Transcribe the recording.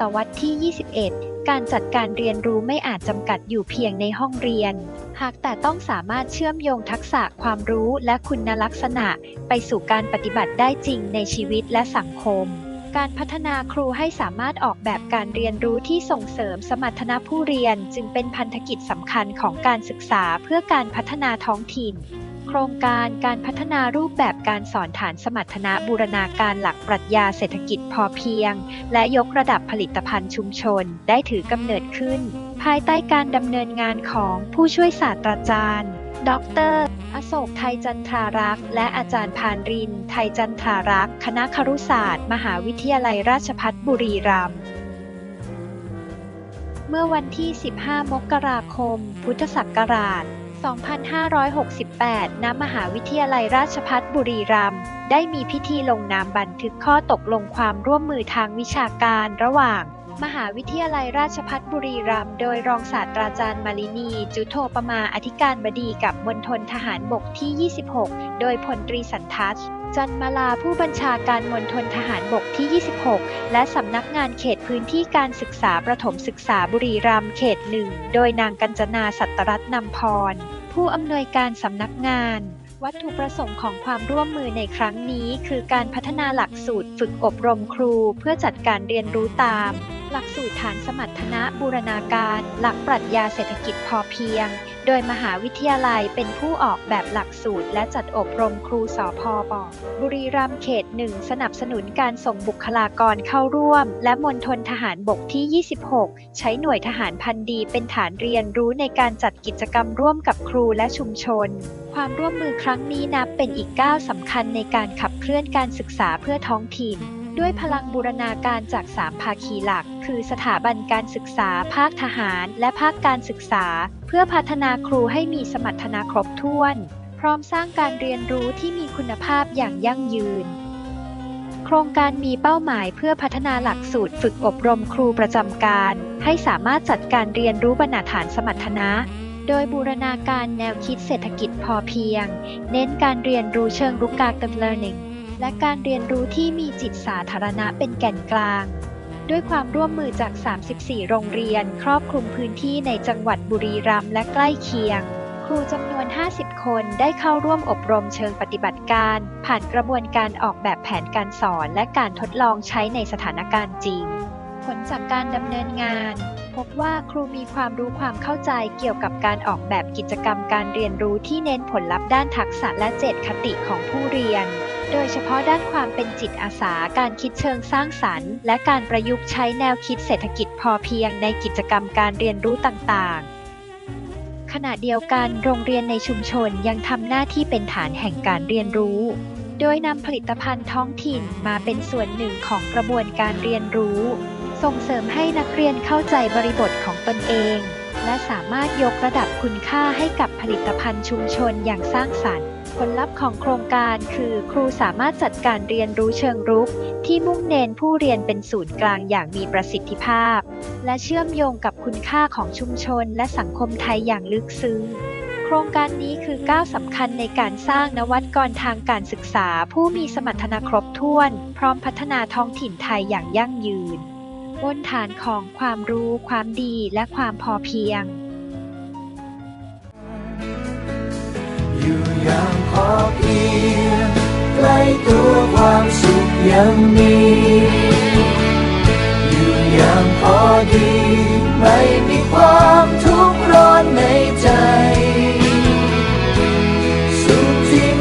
ตวรรษที่ 21 การจัดการเรียนรู้ไม่อาจจำกัดอยู่เพียงในห้องเรียน หากแต่ต้องสามารถเชื่อมโยงทักษะความรู้และคุณลักษณะ ไปสู่การปฏิบัติได้จริงในชีวิตและสังคม การพัฒนาครูให้สามารถออกแบบการเรียนรู้ที่ส่งเสริมสมรรถนะผู้เรียน จึงเป็นพันธกิจสำคัญของการศึกษาเพื่อการพัฒนาท้องถิ่น โครงการการพัฒนารูปแบบการสอนฐานสมรรถนะบูรณาการหลักปรัชญาเศรษฐกิจพอเพียง และยกระดับผลิตภัณฑ์ชุมชนได้ถือกำเนิดขึ้น ภายใต้การดำเนินงานของผู้ช่วยศาสตราจารย์ ดร อโศกไทยจันทรารักษ์ และอาจารย์พานริน ไทยจันทรารักษ์ คณะครุศาสตร์ มหาวิทยาลัยราชภัฏบุรีรัมย์เมื่อวันที่ 15 มกราคม พุทธศักราช 2568 ณ มหาวิทยาลัยราชภัฏบุรีรัมย์ ได้มีพิธีลงนามบันทึกข้อตกลงความร่วมมือทางวิชาการระหว่าง มหาวิทยาลัยราชภัฏบุรีรัมย์ โดยรองศาสตราจารย์มาลินี จุโทปมาอธิการบดีกับมณฑลทหารบกที่ 26 โดยพลตรีสันทัศน์จันมาลาผู้บัญชาการมณฑลทหารบกที่ 26 และสำนักงานเขตพื้นที่การศึกษาประถมศึกษาบุรีรัมย์เขตหนึ่ง โดยนางกัญจนาสัตรัตน์นำพร ผู้อำนวยการสำนักงาน วัตถุประสงค์ของความร่วมมือในครั้งนี้ คือการพัฒนาหลักสูตรฝึกอบรมครูเพื่อจัดการเรียนรู้ตาม หลักสูตรฐานสมรรถนะบูรณาการ หลักปรัชญาเศรษฐกิจพอเพียง โดยมหาวิทยาลัยเป็นผู้ออกแบบหลักสูตร และจัดอบรมครูสอพอบอก บุรีรัมย์เขตหนึ่งสนับสนุนการส่งบุคลากรเข้าร่วม และมณฑลทหารบกที่ 26 ใช้หน่วยทหารพันดีเป็นฐานเรียนรู้ในการจัดกิจกรรมร่วมกับครูและชุมชน ความร่วมมือครั้งนี้นับเป็นอีกก้าวสำคัญในการขับเคลื่อนการศึกษาเพื่อท้องถิ่น ด้วยพลังบูรณาการจาก 3 ภาคีหลัก คือสถาบันการศึกษา ภาคทหาร และภาคการศึกษา เพื่อพัฒนาครูให้มีสมรรถนะครบถ้วน พร้อมสร้างการเรียนรู้ที่มีคุณภาพอย่างยั่งยืน โครงการมีเป้าหมายเพื่อพัฒนาหลักสูตรฝึกอบรมครูประจำการ ให้สามารถจัดการเรียนรู้บรรณาฐานสมรรถนะโดยบูรณาการแนวคิดเศรษฐกิจพอเพียง เน้นการเรียนรู้เชิงรุกการ learning และการเรียนรู้ที่มีจิตสาธารณะเป็นแก่นกลาง ด้วยความร่วมมือจาก 34 โรงเรียน ครอบคลุมพื้นที่ในจังหวัดบุรีรัมย์และใกล้เคียง ครูจำนวน 50 คนได้เข้าร่วมอบรมเชิงปฏิบัติการ ผ่านกระบวนการออกแบบแผนการสอนและการทดลองใช้ในสถานการณ์จริง ผลจากการดำเนินงานพบว่าครูมีความรู้ความเข้าใจเกี่ยวกับการออกแบบกิจกรรมการเรียนรู้ที่เน้นผลลัพธ์ด้านทักษะและเจตคติของผู้เรียน โดยเฉพาะด้านความเป็นจิตอาสา การคิดเชิงสร้างสรรค์ และการประยุกต์ใช้แนวคิดเศรษฐกิจพอเพียงในกิจกรรมการเรียนรู้ต่างๆขณะเดียวกันโรงเรียนในชุมชนยังทำหน้าที่เป็นฐานแห่งการเรียนรู้ โดยนำผลิตภัณฑ์ท้องถิ่นมาเป็นส่วนหนึ่งของกระบวนการเรียนรู้ ส่งเสริมให้นักเรียนเข้าใจบริบทของตนเอง และสามารถยกระดับคุณค่าให้กับผลิตภัณฑ์ชุมชนอย่างสร้างสรรค์ ผลลัพธ์ของโครงการคือครูสามารถจัดการเรียนรู้เชิงรุก ที่มุ่งเน้นผู้เรียนเป็นศูนย์กลางอย่างมีประสิทธิภาพ และเชื่อมโยงกับคุณค่าของชุมชนและสังคมไทยอย่างลึกซึ้ง โครงการนี้คือก้าวสำคัญในการสร้างนวัตกรทางการศึกษา ผู้มีสมรรถนะครบถ้วน พร้อมพัฒนาท้องถิ่นไทยอย่างยั่งยืนบนฐานของความรู้ ความดีและความพอเพียง อย่างพอเพียงใกล้ตัวความสุขยังมีอยู่อย่างพอดี ไม่มีความทุกข์ร้อนในใจ สุขที่